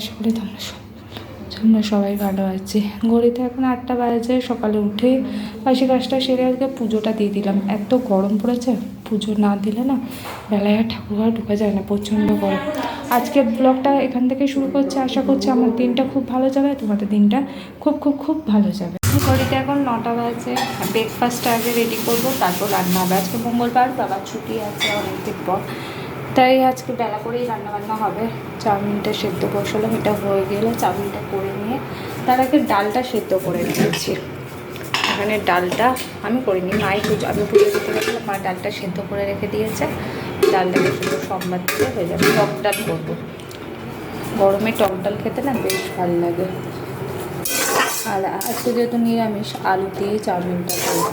আশা করি তোমরা তোমরা সবাই ভালো আছি। ঘড়িতে এখন আটটা বাজে, সকালে উঠে বাসি কাজটা সেরে আজকে পুজোটা দিয়ে দিলাম। এত গরম পড়েছে, পুজো না দিলে না বেলায় আর ঠাকুরঘর ঢোকা যায় না, প্রচণ্ড গরম। আজকের ব্লগটা এখান থেকে শুরু করছে। আশা করছি আমার দিনটা খুব ভালো যাবে, তোমাদের দিনটা খুব খুব খুব ভালো যাবে। ঘড়িতে এখন নটা বাজে ব্রেকফাস্টটা আগে রেডি করব, তারপর রান্না হবে। আজকে মঙ্গলবার, বাবার ছুটি আছে অনেকদিন পর। তাই আজকে বেলা করেই রান্না বান্না হবে। চাউমিনটা সেদ্ধ বসালাম, এটা হয়ে গেলে চাউমিনটা করে নিয়ে, তার আগে ডালটা সেদ্ধ করে নিয়েছি। এখানে ডালটা আমি করিনি মাই পুজো আমি পুজো দিতে গেছিলাম মা ডালটা সেদ্ধ করে রেখে দিয়েছে। ডালটাকে শুধু সোমবার থেকে হয়ে যাবে, টক ডাল করব। গরমে টক ডাল খেতে না বেশ ভালো লাগে। আর আজকে যেহেতু নিরামিষ, আলু দিয়ে চাউমিনটা করব।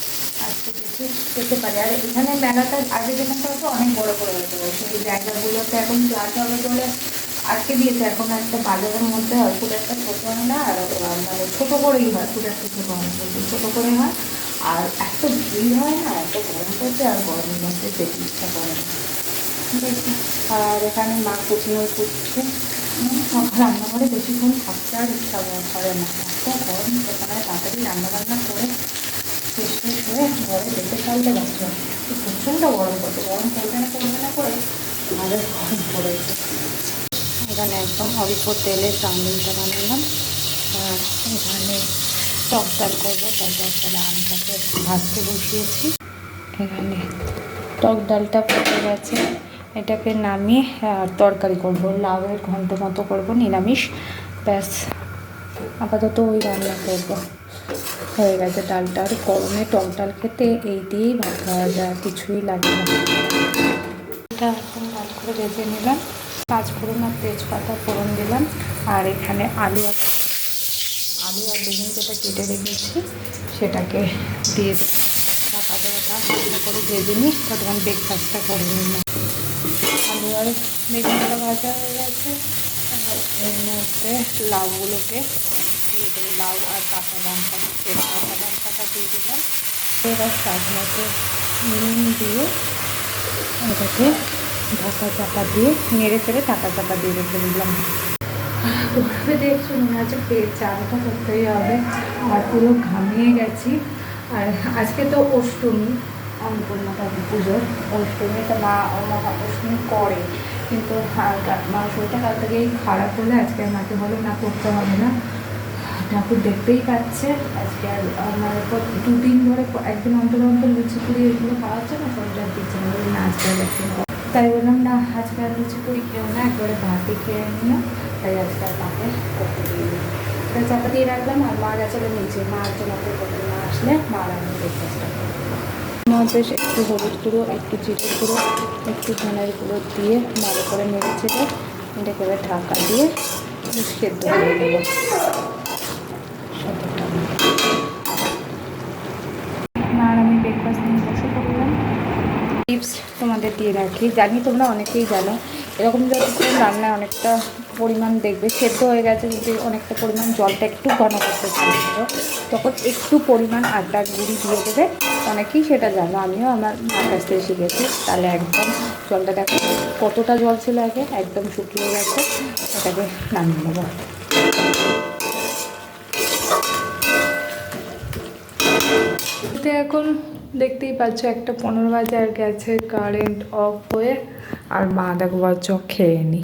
আজকে পারি। আর এখানে মেলাটা আগে যেখানটা হতো অনেক বড় করে হতো। সেই জায়গাগুলোতে এখন ক্লাস হবে বলে আজকে দিয়েছে। এখন একটা বাজারের মধ্যে হয়, খুব একটা ছোটো হয় না। আর মানে ছোটো করেই হয়, খুব একটা ছোটো হয় ছোটো করে হয়, আর এত ভিড় হয় না, এত গরম পড়ছে, আর গরমের মধ্যে যেতে ইচ্ছা করে না। দেখি আর এখানে মা কুচিনো কুচছে রান্না করে বেশিক্ষণ থাকতে আর ইচ্ছা করে না। এত গরম সেখানে তাড়াতাড়ি রান্না বান্না করে ঘরে দেখে পারছ প্রচণ্ড গরম গরম না না করে গরম পড়েছে এখানে একদম অল্প তেলে চাউমিনটা বানালাম। আর এখানে টক ডাল করব, তারপর তাহলে আমটাকে ভাজতে বসিয়েছি। এখানে টক ডালটা ফুটে গেছে। এটাকে নামিয়ে আর তরকারি করব। লাউয়ের ঘন্ট মতো করব, নিরামিষ। ব্যাস, আপাতত ওই রান্না করব। হয়ে গেছে ডালটা আর গরমে টক ডাল খেতে এই দিয়েই ভাত খাওয়া যায়, কিছুই লাগে না। এটা এখন ভালো করে ভেজে নিলাম। পাঁচ ফোড়ন আর তেজপাতা ফোড়ন দিলাম, আর এখানে আলু আর আলু আর বেগুন যেটা কেটে রেখেছি, সেটাকে দিয়ে দিলাম। ঢাকা হালকা করে ভেজে নিই ততক্ষণ ব্রেকফাস্টটা করে নিলাম। আলু আর বেগুনটা ভাজা হয়ে গেছে। আর এর মধ্যে লাউগুলোকে লাউ আর কাঁচা লঙ্কা কাঁচা লঙ্কাটা দিয়ে দিলাম। এবার স্বাদ মতো নুন দিয়ে এটাকে ঢাকা চাপা দিয়ে, নেড়ে ফেলে ঢাকা চাপা দিয়ে রেখে দিলাম। গরমে দেখছ মনে হচ্ছে পেট চানটা করতেই হবে। আর পুরো ঘামিয়ে গেছি। আর আজকে তো অষ্টমী অন্নপূর্ণা পুজোর অষ্টমী তো মা অষ্টমী করে। কিন্তু মা শরীরটা কাল থেকেই খারাপ হলে আজকে মাকে বলে না, করতে হবে না। ঠাকুর দেখতেই পাচ্ছে। আজকে আর আমার উপর দুদিন ধরে একদিন অন্তর অন্তর লুচি পুরি এগুলো খাওয়া হচ্ছে না? শরীরটা দিচ্ছে, না বলি না আজকে আর একদিন তাই বললাম, না আজকে আর লুচি পুরি খেও না, একবারে ভাতই খেয়ে নিও। তাই আজকে আর মাকে করতে দিয়ে এটা চাপা দিয়ে রাখলাম, আর মা গেছিল নিচে। মা একজন আমাকে করতে না আসলে মা আর আমি ব্রেকফাস্টটা মধ্যে একটু হলুদ গুঁড়ো, একটু জিরে গুঁড়ো, একটু ধনের গুঁড়ো দিয়ে ভালো করে নেড়েছিল এটাকে এবার ঢাকা দিয়ে সেদ্ধ করে দেবো সাথে আর আমি ব্রেকফাস্ট নিয়ে বসে পড়লাম টিপস তোমাদের দিয়ে রাখি। জানি তোমরা অনেকেই জানো, এরকম যখন রান্নায় অনেকটা পরিমাণ দেখবে, সেদ্ধ হয়ে গেছে যদি অনেকটা পরিমাণ জলটা একটু ঘন করতে চাইছিল তখন একটু পরিমাণ আটা গুঁড়ি দিয়ে দেবে। অনেকেই সেটা জানো, আমিও আমার মার কাছ থেকে শিখেছি। তাহলে একদম জলটা দেখো, কতটা জল ছিল আগে, একদম শুকিয়ে গেছে এটাকে নামিয়ে নেব। এখন দেখতেই পাচ্ছ একটা পনেরো বাজে আর গেছে কারেন্ট অফ হয়ে, আর মা দেখো বলছ খেয়ে নি।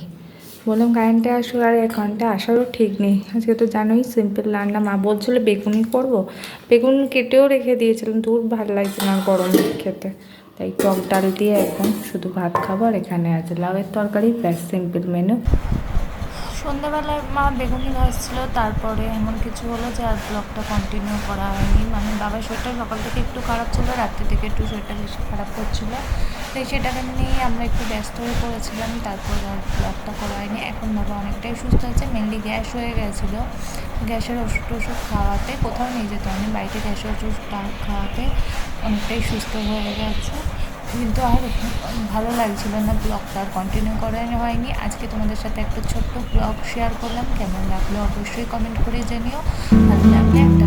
বললাম কারেন্টে আসুক, আর এক ঘণ্টা আসারও ঠিক নেই। আজকে তো জানোই সিম্পল রান্না। মা বলছিলো, বেগুনি করব। বেগুন কেটেও রেখে দিয়েছিলাম, দূর ভালো লাগছে না গরম খেতে। তাই টক ডাল দিয়ে এখন শুধু ভাত খাব, আর এখানে আছে লাউয়ের তরকারি, ব্যাস সিম্পল মেনু সন্ধ্যাবেলায় মা বেগুনি ভাজছিল, তারপরে এমন কিছু হলো যে আর ব্লগটা কন্টিনিউ করা হয়নি। মানে বাবার শরীরটা সকাল থেকে একটু খারাপ ছিল, রাত্রি থেকে একটু শরীরটা বেশি খারাপ করছিল। তো সেটাকে নিয়েই আমরা একটু ব্যস্ত হয়ে পড়েছিলাম, তারপর আর ব্লগটা করা হয়নি। এখন বাবা অনেকটাই সুস্থ আছে মেনলি গ্যাস হয়ে গেছিল। গ্যাসের ওষুধ টষুধ খাওয়াতে কোথাও নিয়ে যেতে হয়নি, বাড়িতে গ্যাসের ওষুধ টা- খাওয়াতে অনেকটাই সুস্থ হয়ে গেছে। কিন্তু আর ভালো লাগছিল না ব্লগটা আর কন্টিনিউ করানো হয়নি। আজকে তোমাদের সাথে একটা ছোট্ট ব্লগ শেয়ার করলাম। কেমন লাগল অবশ্যই কমেন্ট করে জানিও। ভালো লাগলে একটা